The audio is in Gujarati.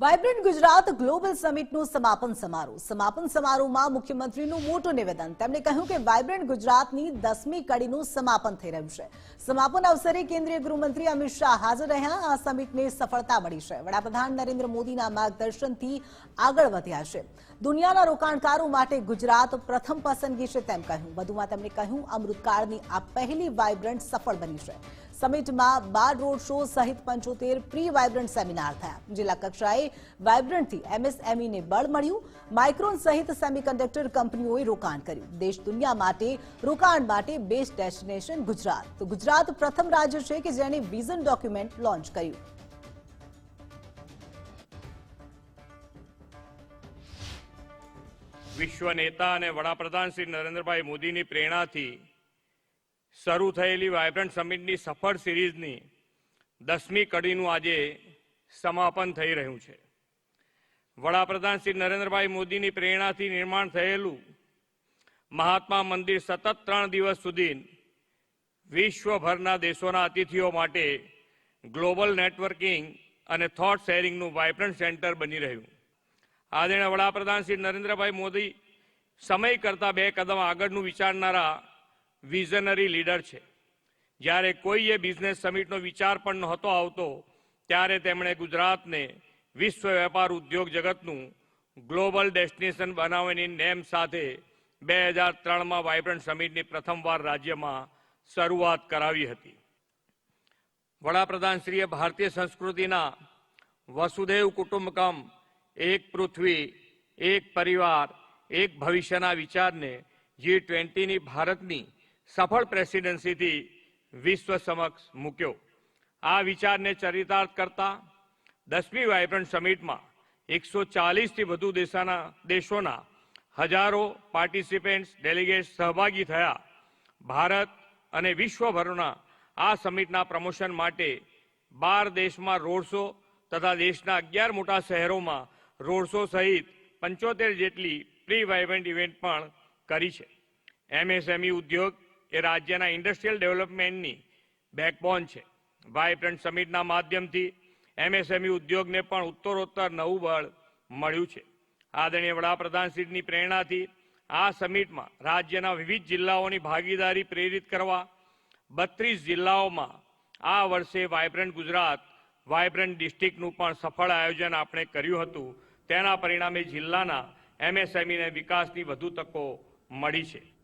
વાઇબ્રન્ટ ગુજરાત ગ્લોબલ સમિટનું સમાપન સમારોહ. સમાપન સમારોહમાં મુખ્યમંત્રીનું મોટું નિવેદન. તેમણે કહ્યું કે વાઇબ્રન્ટ ગુજરાતની દસમી કડીનું સમાપન થઈ રહ્યું છે. સમાપન અવસરે કેન્દ્રીય ગૃહમંત્રી અમિત શાહ હાજર રહ્યા. આ સમિટને સફળતા મળી છે. વડાપ્રધાન નરેન્દ્ર મોદીના માર્ગદર્શનથી આગળ વધ્યા છે. દુનિયાના રોકાણકારો માટે ગુજરાત પ્રથમ પસંદગી છે તેમ કહ્યું. વધુમાં તેમણે કહ્યું, અમૃતકાળની આ પહેલી વાઇબ્રન્ટ સફળ બની છે. સમિટમાં બાર રોડ શો સહિત પંચોતેર પ્રી વાયબ્રન્ટ સેમિનાર થયા. જિલ્લા કક્ષાએ વાયબ્રન્ટથી એમએસએમઈને બળ મળ્યું. માઇક્રોન સહિત સેમિકન્ડક્ટર કંપનીઓએ રોકાણ કર્યું. દેશ દુનિયા માટે રોકાણ માટે બેસ્ટ ડેસ્ટિનેશન ગુજરાત. તો ગુજરાત પ્રથમ રાજ્ય છે કે જેણે વિઝન ડોક્યુમેન્ટ લોન્ચ કર્યું. વિશ્વ નેતા અને વડાપ્રધાન શ્રી નરેન્દ્રભાઈ મોદીની પ્રેરણાથી શરૂ થયેલી વાયબ્રન્ટ સમિટની સફળ સિરીઝની દસમી કડીનું આજે સમાપન થઈ રહ્યું છે. વડાપ્રધાન શ્રી નરેન્દ્રભાઈ મોદીની પ્રેરણાથી નિર્માણ થયેલું મહાત્મા મંદિર સતત ત્રણ દિવસ સુધી વિશ્વભરના દેશોના અતિથિઓ માટે ગ્લોબલ નેટવર્કિંગ અને થોટ શેરિંગનું વાઇબ્રન્ટ સેન્ટર બની રહ્યું. આદરણીય વડાપ્રધાન શ્રી નરેન્દ્રભાઈ મોદી સમય કરતા બે કદમ આગળનું વિચારનારા વિઝનરી લીડર છે. જ્યારે કોઈએ બિઝનેસ સમિટનો વિચાર પણ નહોતો આવતો, ત્યારે તેમણે ગુજરાતને વિશ્વ વેપાર ઉદ્યોગ જગતનું ગ્લોબલ ડેસ્ટિનેશન બનાવવાની નેમ સાથે બે હજાર ત્રણમાં વાઇબ્રન્ટ સમિટની પ્રથમવાર રાજ્યમાં શરૂઆત કરાવી હતી. વડાપ્રધાનશ્રીએ ભારતીય સંસ્કૃતિના વસુદેવ કુટુંબકમ, એક પૃથ્વી, એક પરિવાર, એક ભવિષ્યના વિચારને જી ટ્વેન્ટીની ભારતની સફળ પ્રેસિડેન્સીથી વિશ્વ સમક્ષ મૂક્યો. આ વિચારને ચરિતાર્થ કરતા દસમી વાઇબ્રન્ટ સમિટમાં એકસો ચાલીસથી વધુ દેશાના દેશોના હજારો પાર્ટિસિપેન્ટ્સ, ડેલિગેટ્સ સહભાગી થયા. ભારત અને વિશ્વભરના આ સમિટના પ્રમોશન માટે બાર દેશમાં રોડ શો તથા દેશના અગિયાર મોટા શહેરોમાં રોડ શો સહિત પંચોતેર જેટલી પ્રી વાઇબ્રન્ટ ઇવેન્ટ પણ કરી છે. એમએસએમઈ ઉદ્યોગ એ રાજ્યના ઇન્ડસ્ટ્રીયલ ડેવલપમેન્ટની બેકબોન છે. વાઇબ્રન્ટ સમિટના માધ્યમથી એમએસએમઈ ઉદ્યોગને પણ ઉત્તરોત્તર નવું બળ મળ્યું છે. આદરણીય વડાપ્રધાનશ્રીની પ્રેરણાથી આ સમિટમાં રાજ્યના વિવિધ જિલ્લાઓની ભાગીદારી પ્રેરિત કરવા બત્રીસ જિલ્લાઓમાં આ વર્ષે વાઇબ્રન્ટ ગુજરાત વાઇબ્રન્ટ ડિસ્ટ્રિક્ટનું પણ સફળ આયોજન આપણે કર્યું હતું. તેના પરિણામે જિલ્લાના એમએસએમઈને વિકાસની વધુ તકો મળી છે.